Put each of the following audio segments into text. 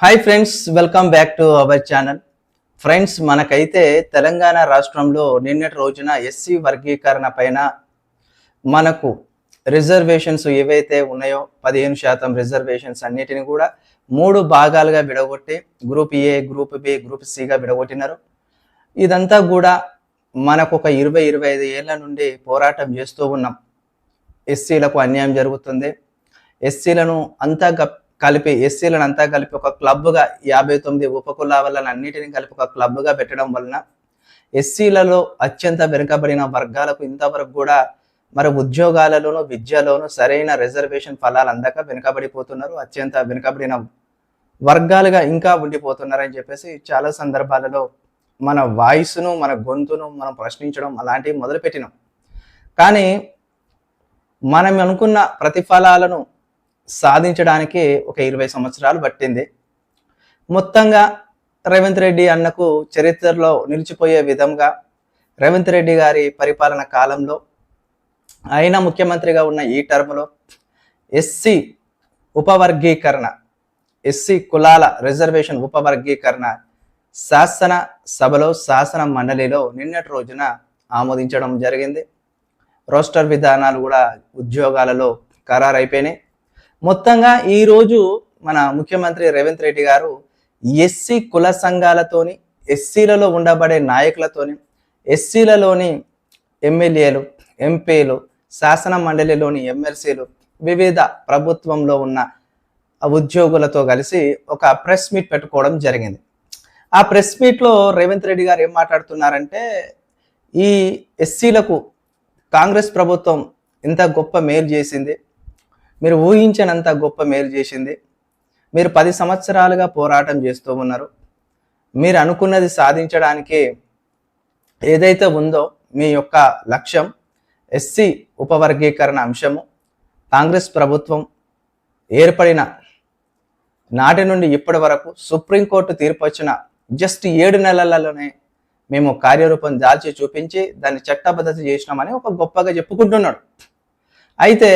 Hi friends welcome back to our channel friends మనకైతే తెలంగాణ రాష్ట్రంలో నిన్నటి రోజున ఎస్సీ వర్గీకరణ పైన మనకు రిజర్వేషన్స్ ఏవైతే ఉన్నాయో పదిహేను శాతం రిజర్వేషన్స్ అన్నిటిని కూడా మూడు భాగాలుగా విడగొట్టి group A group B group సిగా విడగొట్టినారు. ఇదంతా కూడా మనకు ఒక ఇరవై ఇరవై ఐదు ఏళ్ళ నుండి పోరాటం చేస్తూ ఉన్నాం. ఎస్సీలకు అన్యాయం జరుగుతుంది. ఎస్సీలను అంతా గప్- కలిపి ఎస్సీలను అంతా కలిపి ఒక క్లబ్గా యాభై తొమ్మిది ఉపకులాలను అన్నిటిని కలిపి ఒక క్లబ్గా పెట్టడం వలన ఎస్సీలలో అత్యంత వెనుకబడిన వర్గాలకు ఇంతవరకు కూడా మరి ఉద్యోగాలలోనూ విద్యలోనూ సరైన రిజర్వేషన్ ఫలాలు అందక వెనుకబడిపోతున్నారు. అత్యంత వెనుకబడిన వర్గాలుగా ఇంకా ఉండిపోతున్నారని చెప్పేసి చాలా సందర్భాలలో మన వాయిస్ను మన గొంతును మనం ప్రశ్నించడం అలాంటివి మొదలుపెట్టినాం. కానీ మనం అనుకున్న ప్రతిఫలాలను సాధించడానికి ఒక ఇరవై సంవత్సరాలు పట్టింది. మొత్తంగా రేవంత్ రెడ్డి అన్నకు చరిత్రలో నిలిచిపోయే విధంగా రేవంత్ రెడ్డి గారి పరిపాలన కాలంలో ఆయన ముఖ్యమంత్రిగా ఉన్న ఈ టర్మ్లో ఎస్సీ ఉపవర్గీకరణ ఎస్సీ కులాల రిజర్వేషన్ ఉపవర్గీకరణ శాసన సభలో శాసన మండలిలో నిన్నటి రోజున ఆమోదించడం జరిగింది. రోస్టర్ విధానాలు కూడా ఉద్యోగాలలో ఖరారైపోయినాయి. మొత్తంగా ఈరోజు మన ముఖ్యమంత్రి రేవంత్ రెడ్డి గారు ఎస్సీ కుల సంఘాలతోని ఎస్సీలలో ఉండబడే నాయకులతోని ఎస్సీలలోని ఎమ్మెల్యేలు ఎంపీలు శాసన మండలిలోని ఎమ్మెల్సీలు వివిధ ప్రభుత్వంలో ఉన్న ఉద్యోగులతో కలిసి ఒక ప్రెస్ మీట్ పెట్టుకోవడం జరిగింది. ఆ ప్రెస్ మీట్లో రేవంత్ రెడ్డి గారు ఏం మాట్లాడుతున్నారంటే ఈ ఎస్సీలకు కాంగ్రెస్ ప్రభుత్వం ఇంత గొప్ప మేలు చేసింది మీరు ఊహించనంత గొప్ప మేలు చేసింది. మీరు పది సంవత్సరాలుగా పోరాటం చేస్తూ ఉన్నారు. మీరు అనుకున్నది సాధించడానికి ఏదైతే ఉందో మీ యొక్క లక్ష్యం ఎస్సీ ఉపవర్గీకరణ అంశము కాంగ్రెస్ ప్రభుత్వం ఏర్పడిన నాటి నుండి ఇప్పటి వరకు సుప్రీంకోర్టు తీర్పు వచ్చిన జస్ట్ ఏడు నెలలలోనే మేము కార్యరూపం దాల్చి చూపించి దాన్ని చట్టబద్ధత చేసినామని ఒక గొప్పగా చెప్పుకుంటున్నాడు. అయితే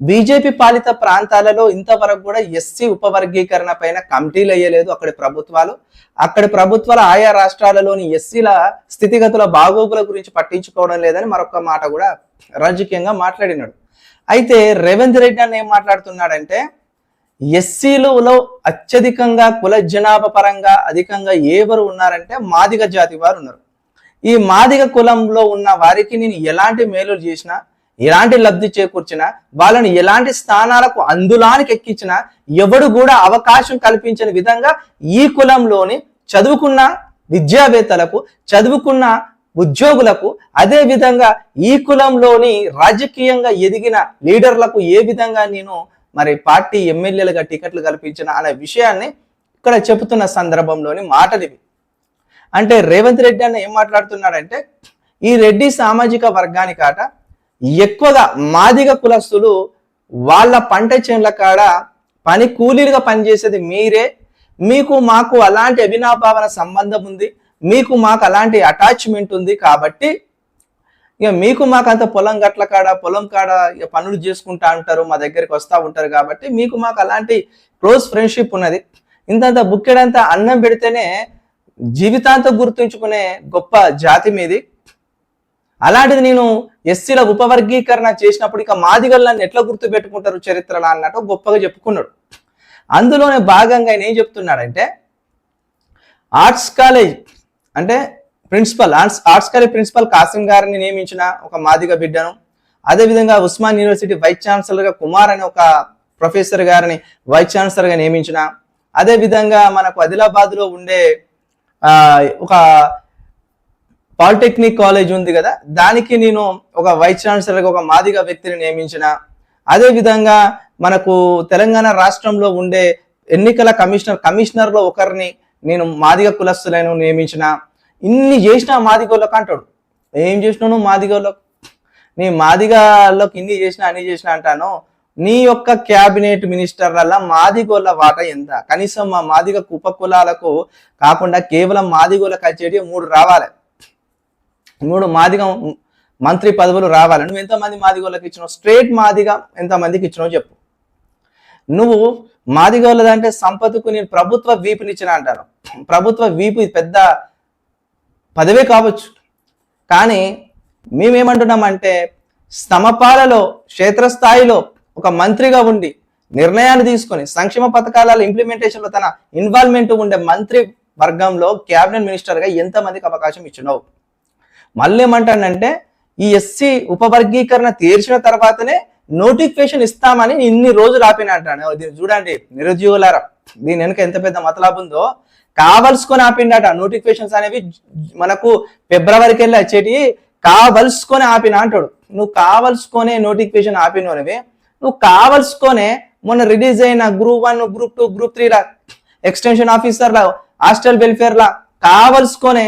బీజేపీ పాలిత ప్రాంతాలలో ఇంతవరకు కూడా ఎస్సీ ఉపవర్గీకరణ పైన కమిటీలు వేయలేదు అక్కడి ప్రభుత్వాలు. అక్కడి ప్రభుత్వాలు ఆయా రాష్ట్రాలలోని ఎస్సీల స్థితిగతుల బాగోగుల గురించి పట్టించుకోవడం లేదని మరొక మాట కూడా రాజకీయంగా మాట్లాడినాడు. అయితే రేవంత్ రెడ్డి అన్న ఏం మాట్లాడుతున్నాడంటే ఎస్సీలలో అత్యధికంగా కుల జనాభా పరంగా అధికంగా ఎవరు ఉన్నారంటే మాదిగ జాతి వారు ఉన్నారు. ఈ మాదిగ కులంలో ఉన్న వారికి నేను ఎలాంటి మేలు చేసినా ఎలాంటి లబ్ధి చేకూర్చినా వాళ్ళని ఎలాంటి స్థానాలకు అందులానికి ఎక్కించినా ఎవడు కూడా అవకాశం కల్పించని విధంగా ఈ కులంలోని చదువుకున్న విద్యావేత్తలకు చదువుకున్న ఉద్యోగులకు అదే విధంగా ఈ కులంలోని రాజకీయంగా ఎదిగిన లీడర్లకు ఏ విధంగా నేను మరి పార్టీ ఎమ్మెల్యేలుగా టికెట్లు కల్పించిన అనే విషయాన్ని ఇక్కడ చెబుతున్న సందర్భంలోని మాటలివి. అంటే రేవంత్ రెడ్డి అన్న ఏం మాట్లాడుతున్నాడంటే ఈ రెడ్డి సామాజిక వర్గానికాట ఎక్కువగా మాదిగ కులస్తులు వాళ్ళ పంట చేనుల కాడ పని కూలీలుగా పనిచేసేది మీరే. మీకు మాకు అలాంటి అభినాభావన సంబంధం ఉంది. మీకు మాకు అలాంటి అటాచ్మెంట్ ఉంది కాబట్టి ఇక మీకు మాకు అంత పొలం గట్ల కాడ పొలం కాడ ఇక పనులు చేసుకుంటా ఉంటారు మా దగ్గరికి వస్తూ ఉంటారు కాబట్టి మీకు మాకు అలాంటి క్లోజ్ ఫ్రెండ్షిప్ ఉన్నది. ఇంతంత బుక్కెడంత అన్నం పెడితేనే జీవితాంతం గుర్తుంచుకునే గొప్ప జాతి మీది. అలాంటిది నేను ఎస్సీల ఉపవర్గీకరణ చేసినప్పుడు ఇక మాదిగల్లాన్ని ఎట్లా గుర్తు పెట్టుకుంటారు చరిత్రలో అన్నట్టు గొప్పగా చెప్పుకున్నాడు. అందులోనే భాగంగా ఆయన ఏం చెప్తున్నాడంటే ఆర్ట్స్ కాలేజ్ అంటే principal arts arts college principal Kasim గారిని నియమించిన ఒక మాదిగ బిడ్డను అదేవిధంగా ఉస్మాన్ యూనివర్సిటీ వైస్ ఛాన్సలర్గా కుమార్ అనే ఒక ప్రొఫెసర్ గారిని వైస్ ఛాన్సలర్గా నియమించిన అదేవిధంగా మనకు ఆదిలాబాద్లో ఉండే ఒక పాలిటెక్నిక్ కాలేజ్ ఉంది కదా దానికి నేను ఒక వైస్ ఛాన్సలర్గా ఒక మాదిగ వ్యక్తిని నియమించిన. అదేవిధంగా మనకు తెలంగాణ రాష్ట్రంలో ఉండే ఎన్నికల కమిషనర్ కమిషనర్లో ఒకరిని నేను మాదిగ కులస్తులను నియమించిన. ఇన్ని చేసిన మాదిగోళ్ళకు అంటాడు. ఏం చేసినాను మాదిగోళ్ళకు? నీ మాదిగలోకి ఇన్ని చేసినా అన్ని చేసినా అంటాను? నీ యొక్క క్యాబినెట్ మినిస్టర్ల మాదిగోళ్ళ వాట ఎంత? కనీసం మా మాదిగ ఉపకులాలకు కాకుండా కేవలం మాదిగోళ్ళకి వచ్చేటి మూడు రావాలి. మూడు మాదిగ మంత్రి పదవులు రావాలి. నువ్వు ఎంతమంది మాదిగోళ్ళకి ఇచ్చినావు? స్ట్రేట్ మాదిగా ఎంతమందికి ఇచ్చినావు చెప్పు. నువ్వు మాదిగోళ్ళదంటే సంపదకు నేను ప్రభుత్వ వీపునిచ్చిన అంటాను ప్రభుత్వ వీపు పెద్ద పదవే కావచ్చు. కానీ మేమేమంటున్నామంటే స్తమపాలలో క్షేత్రస్థాయిలో ఒక మంత్రిగా ఉండి నిర్ణయాలు తీసుకొని సంక్షేమ పథకాల ఇంప్లిమెంటేషన్లో తన ఇన్వాల్వ్మెంట్ ఉండే మంత్రి వర్గంలో క్యాబినెట్ మినిస్టర్గా ఎంతమందికి అవకాశం ఇచ్చినావు? మళ్ళీ ఏమంటానంటే ఈ ఎస్సీ ఉపవర్గీకరణ తీర్చిన తర్వాతనే నోటిఫికేషన్ ఇస్తామని ఇన్ని రోజులు ఆపిన అంటాను. చూడండి నిరుద్యోగులారా దీని వెనుక ఎంత పెద్ద మతలాభం ఉందో కావలసుకొని ఆపిండట నోటిఫికేషన్స్ అనేవి మనకు ఫిబ్రవరికి వెళ్ళి వచ్చేటి కావలసుకొని ఆపిన అంటాడు. నువ్వు కావలసుకొనే నోటిఫికేషన్ ఆపినవి నువ్వు కావలసుకొనే మొన్న రిలీజ్ అయిన group one group two group three లా ఎక్స్టెన్షన్ ఆఫీసర్ లా హాస్టల్ వెల్ఫేర్ లా కావలసుకొనే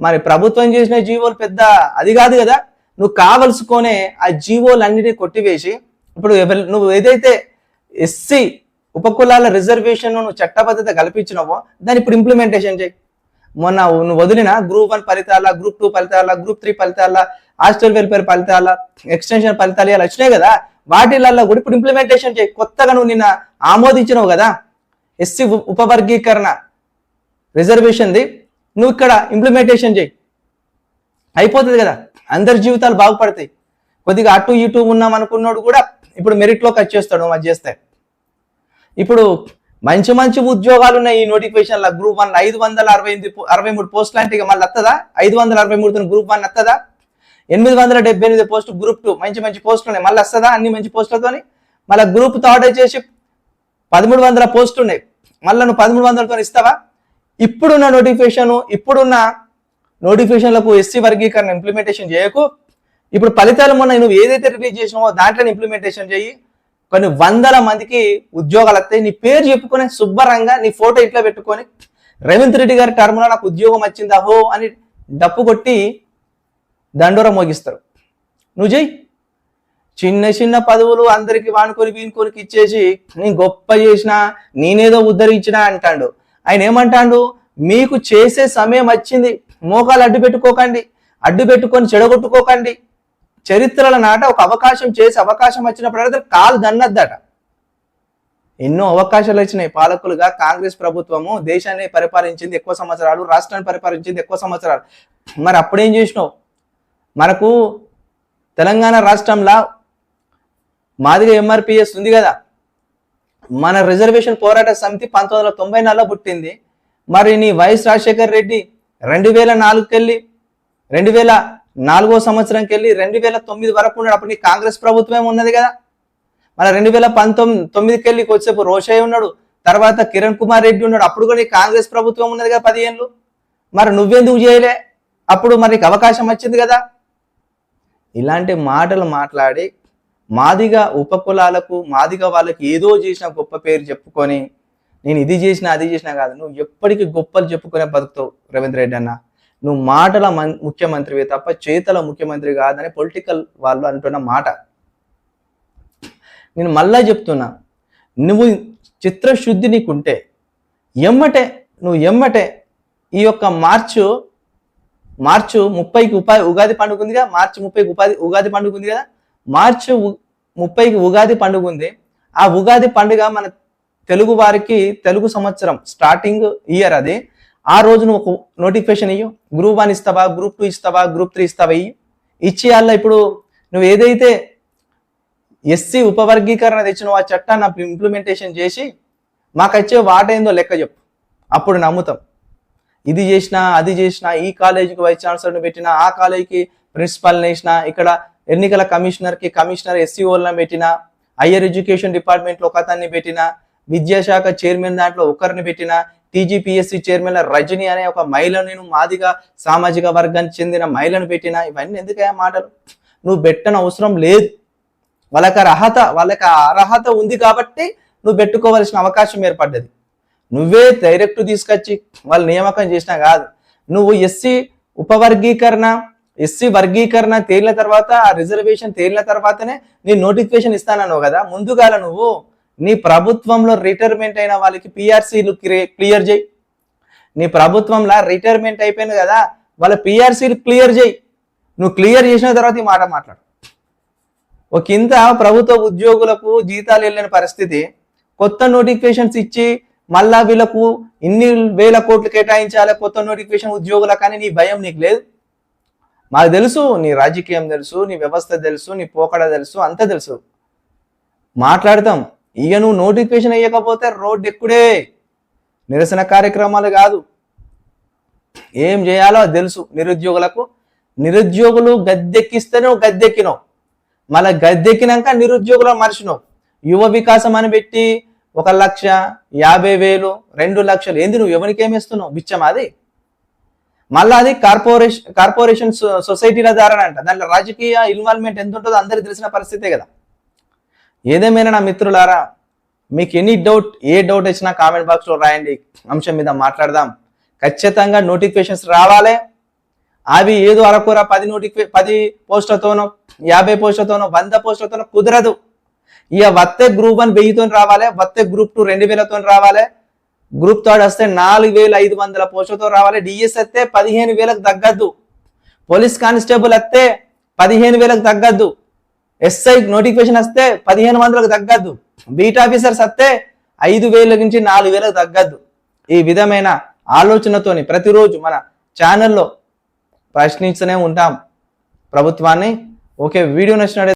మరి ప్రభుత్వం చేసిన జీవోలు పెద్ద అది కాదు కదా. నువ్వు కావలసుకొనే ఆ జీవోలన్నిటిని కొట్టివేసి ఇప్పుడు ఎవరి- నువ్వు ఏదైతే ఎస్సీ ఉపకులాల రిజర్వేషన్ నువ్వు చట్టబద్ధత కల్పించినవో దాన్ని ఇప్పుడు ఇంప్లిమెంటేషన్ చేయి. మొన్న నువ్వు వదిలిన గ్రూప్ వన్ ఫలితాల గ్రూప్ టూ ఫలితాల గ్రూప్ త్రీ ఫలితాల హాస్టల్ వెల్ఫేర్ ఫలితాల ఎక్స్టెన్షన్ ఫలితాలు ఇలా వచ్చినాయి కదా. వాటిలల్లో కూడా ఇప్పుడు ఇంప్లిమెంటేషన్ చేయి. కొత్తగా నువ్వు నిన్న ఆమోదించినావు కదా. ఎస్సీ ఉపవర్గీకరణ రిజర్వేషన్ది. నువ్వు ఇక్కడ ఇంప్లిమెంటేషన్ చేయి. అయిపోతుంది కదా. అందరి జీవితాలు బాగుపడతాయి. కొద్దిగా అటు ఇటు ఉన్నాం అనుకున్నాడు కూడా ఇప్పుడు మెరిట్లోకి వచ్చేస్తాడు అది చేస్తే ఇప్పుడు మంచి మంచి ఉద్యోగాలు ఉన్నాయి ఈ నోటిఫికేషన్ల గ్రూప్ వన్ ఐదు వందల అరవై ఎనిమిది అరవై మూడు పోస్టులు అంటే ఇక మళ్ళీ వస్తుందా ఐదు వందల అరవై మూడు గ్రూప్ వన్ వస్తుందా ఎనిమిది వందల డెబ్బై ఎనిమిది పోస్ట్ గ్రూప్ టూ మంచి మంచి పోస్టులు ఉన్నాయి. మళ్ళీ వస్తుందా? అన్ని మంచి పోస్టులతోని మళ్ళీ గ్రూప్ థర్డ్ వచ్చేసి పదమూడు వందల పోస్టులు ఉన్నాయి. మళ్ళీ నువ్వు పదమూడు వందలతో ఇస్తావా? ఇప్పుడున్న నోటిఫికేషన్ ఇప్పుడున్న నోటిఫికేషన్లకు ఎస్సీ వర్గీకరణ ఇంప్లిమెంటేషన్ చేయకు. ఇప్పుడు ఫలితాలు మొన్న నువ్వు ఏదైతే రిలీజ్ చేసినావో దాంట్లో ఇంప్లిమెంటేషన్ చేయి. కొన్ని వందల మందికి ఉద్యోగాలు వస్తాయి. నీ పేరు చెప్పుకొని శుభ్రంగా నీ ఫోటో ఇట్లా పెట్టుకొని రేవంత్ రెడ్డి గారి టర్మ్లో నాకు ఉద్యోగం వచ్చింది? అహో అని డప్పు కొట్టి దండోర మోగిస్తారు. నువ్వు చెయ్యి. చిన్న చిన్న పదవులు అందరికి వానుకొని వీనుకొనికి ఇచ్చేసి నేను గొప్ప చేసిన నేనేదో ఉద్ధరించిన అంటాడు. ఆయన ఏమంటాడు? మీకు చేసే సమయం వచ్చింది. మోకాలు అడ్డు పెట్టుకోకండి. అడ్డు పెట్టుకొని చెడగొట్టుకోకండి. చరిత్రల నాట ఒక అవకాశం చేసే అవకాశం వచ్చినప్పుడు కాలు దన్నద్దట. ఎన్నో అవకాశాలు వచ్చినాయి. పాలకులుగా కాంగ్రెస్ ప్రభుత్వము దేశాన్ని పరిపాలించింది ఎక్కువ సంవత్సరాలు రాష్ట్రాన్ని పరిపాలించింది ఎక్కువ సంవత్సరాలు. మరి అప్పుడేం చేసినావు? మనకు తెలంగాణ రాష్ట్రంలో మాదిగా ఎంఆర్పిఎస్ ఉంది కదా. మన రిజర్వేషన్ పోరాట సమితి పంతొమ్మిది వందల తొంభై నాలుగులో పుట్టింది. మరి నీ వైఎస్ రాజశేఖర్ రెడ్డి రెండు వేల నాలుగుకి వెళ్ళి రెండు వేల నాలుగో సంవత్సరంకి వెళ్ళి రెండు వేల తొమ్మిది వరకు ఉన్నాడు. అప్పుడు నీ కాంగ్రెస్ ప్రభుత్వమే ఉన్నది కదా. మరి రెండు వేల పంతొమ్మిది తొమ్మిదికి వెళ్ళి వచ్చేపు రోషయ్య ఉన్నాడు. తర్వాత కిరణ్ కుమార్ రెడ్డి ఉన్నాడు. అప్పుడు కూడా నీ కాంగ్రెస్ ప్రభుత్వం ఉన్నది కదా పదిహేనులు. మరి నువ్వెందుకు చేయలే? అప్పుడు మరి నీకు అవకాశం వచ్చింది కదా. ఇలాంటి మాటలు మాట్లాడి మాదిగా ఉపకులాలకు మాదిగా వాళ్ళకి ఏదో చేసిన గొప్ప పేరు చెప్పుకొని నేను ఇది చేసినా అది చేసినా కాదు నువ్వు ఎప్పటికీ గొప్పలు చెప్పుకునే బతుకుతావు రవీంద్ర రెడ్డి అన్న. నువ్వు మాటల మన్ ముఖ్యమంత్రివే తప్ప చేతల ముఖ్యమంత్రి కాదని పొలిటికల్ వాళ్ళు అంటున్న మాట. నేను మళ్ళా చెప్తున్నా నువ్వు చిత్రశుద్ధి నీకుంటే ఎమ్మటే నువ్వు ఎమ్మటే ఈ యొక్క మార్చు మార్చు ముప్పైకి ఉపాధి ఉగాది పండుగ ఉందిగా మార్చి ముప్పైకి ఉపాధి ఉగాది పండుగ ఉంది కదా మార్చి ముప్పైకి ఉగాది పండుగ ఉంది. ఆ ఉగాది పండుగ మన తెలుగు వారికి తెలుగు సంవత్సరం స్టార్టింగ్ ఇయర్ అది. ఆ రోజు నువ్వు ఒక నోటిఫికేషన్ ఇయ్యు. గ్రూప్ వన్ ఇస్తావా? గ్రూప్ టూ ఇస్తావా? గ్రూప్ త్రీ ఇస్తావా? ఇయ్యి. ఇచ్చి అలా ఇప్పుడు నువ్వు ఏదైతే ఎస్సీ ఉపవర్గీకరణ తెచ్చిన ఆ చట్టాన్ని ఇంప్లిమెంటేషన్ చేసి మాకు వచ్చే లెక్క చెప్పు. అప్పుడు నమ్ముతాం. ఇది చేసినా అది చేసినా ఈ కాలేజీకి వైస్ ఛాన్సలర్ని పెట్టినా ఆ కాలేజీకి ప్రిన్సిపాల్ని వేసినా ఇక్కడ ఎన్నికల కమిషనర్కి కమిషనర్ ఎస్సీ వాళ్ళని పెట్టిన హయ్యర్ ఎడ్యుకేషన్ డిపార్ట్మెంట్లో ఒక అతన్ని పెట్టిన విద్యాశాఖ చైర్మన్ దాంట్లో ఒకరిని పెట్టిన టీజీపీఎస్సీ చైర్మన్ రజని అనే ఒక మహిళను మాదిగా సామాజిక వర్గానికి చెందిన మహిళను పెట్టిన. ఇవన్నీ ఎందుకయ్యా మాటలు? నువ్వు పెట్టని అవసరం లేదు. వాళ్ళకి అర్హత వాళ్ళకి ఆ అర్హత ఉంది కాబట్టి నువ్వు పెట్టుకోవాల్సిన అవకాశం ఏర్పడ్డది. నువ్వే డైరెక్ట్ తీసుకొచ్చి వాళ్ళు నియామకం చేసినా కాదు. నువ్వు ఎస్సీ ఉపవర్గీకరణ ఎస్సీ వర్గీకరణ తేలిన తర్వాత ఆ రిజర్వేషన్ తేలిన తర్వాతనే నీ నోటిఫికేషన్ ఇస్తానన్నావు కదా. ముందుగాల నువ్వు నీ ప్రభుత్వంలో రిటైర్మెంట్ అయిన వాళ్ళకి పిఆర్సీలు క్లియర్ చేయి. నీ ప్రభుత్వంలో రిటైర్మెంట్ అయిపోయింది కదా వాళ్ళ పిఆర్సీలు క్లియర్ చేయి. నువ్వు క్లియర్ చేసిన తర్వాత ఈ మాట మాట్లాడు. ఒక ఇంత ప్రభుత్వ ఉద్యోగులకు జీతాలు వెళ్ళిన పరిస్థితి కొత్త నోటిఫికేషన్స్ ఇచ్చి మళ్ళా వీళ్ళకు ఇన్ని వేల కోట్లు కేటాయించాలి కొత్త నోటిఫికేషన్ ఉద్యోగులకు కానీ నీ భయం నీకు లేదు? మాకు తెలుసు నీ రాజకీయం తెలుసు నీ వ్యవస్థ తెలుసు నీ పోకడ తెలుసు అంతా తెలుసు. మాట్లాడతాం. ఇక నువ్వు నోటిఫికేషన్ అయ్యకపోతే రోడ్డు ఎక్కుడే నిరసన కార్యక్రమాలు కాదు. ఏం చేయాలో అది తెలుసు నిరుద్యోగులకు. నిరుద్యోగులు గద్దెక్కిస్తేనే నువ్వు గద్దెక్కినావు. మళ్ళీ గద్దెక్కినాక నిరుద్యోగులు మరిచినావు. యువ వికాసం అని పెట్టి ఒక లక్ష యాభై వేలు రెండు లక్షలు. ఏంది నువ్వు ఎవరికి ఏమిస్తున్నావు బిచ్చం అది? మళ్ళీ అది కార్పొరేషన్ కార్పొరేషన్ సొ- సొసైటీల ద్వారా అంట. దాంట్లో రాజకీయ ఇన్వాల్వ్మెంట్ ఎంత ఉంటుందో అందరికి తెలిసిన పరిస్థితే కదా. ఏదేమైనా నా మిత్రులారా మీకు ఎనీ డౌట్ ఏ డౌట్ వచ్చినా కామెంట్ బాక్స్లో రాయండి. అంశం మీద మాట్లాడదాం. ఖచ్చితంగా నోటిఫికేషన్స్ రావాలి. అవి ఏదో అరకూర పది నోటిఫి పది పోస్టులతోనో యాభై పోస్టులతోనో వంద పోస్టులతోనో కుదరదు. ఇక వత్తే గ్రూప్ వన్ వెయ్యితో రావాలి వత్తే గ్రూప్ టూ రెండు వేలతో రావాలి. గ్రూప్ థర్డ్ వస్తే నాలుగు వేల ఐదు వందల పోస్టులతో రావాలి. డిఎస్ వస్తే పదిహేను వేలకు తగ్గద్దు. పోలీస్ కానిస్టేబుల్ వస్తే పదిహేను వేలకు తగ్గద్దు. ఎస్ఐ నోటిఫికేషన్ వస్తే పదిహేను వందలకు తగ్గద్దు. బీట్ ఆఫీసర్స్ వస్తే ఐదు వేల నుంచి నాలుగు వేలకు తగ్గద్దు. ఈ విధమైన ఆలోచనతోని ప్రతిరోజు మన ఛానల్లో ప్రశ్నిస్తూనే ఉంటాం. ప్రభుత్వాన్ని ఓకే వీడియో నచ్చినట్టు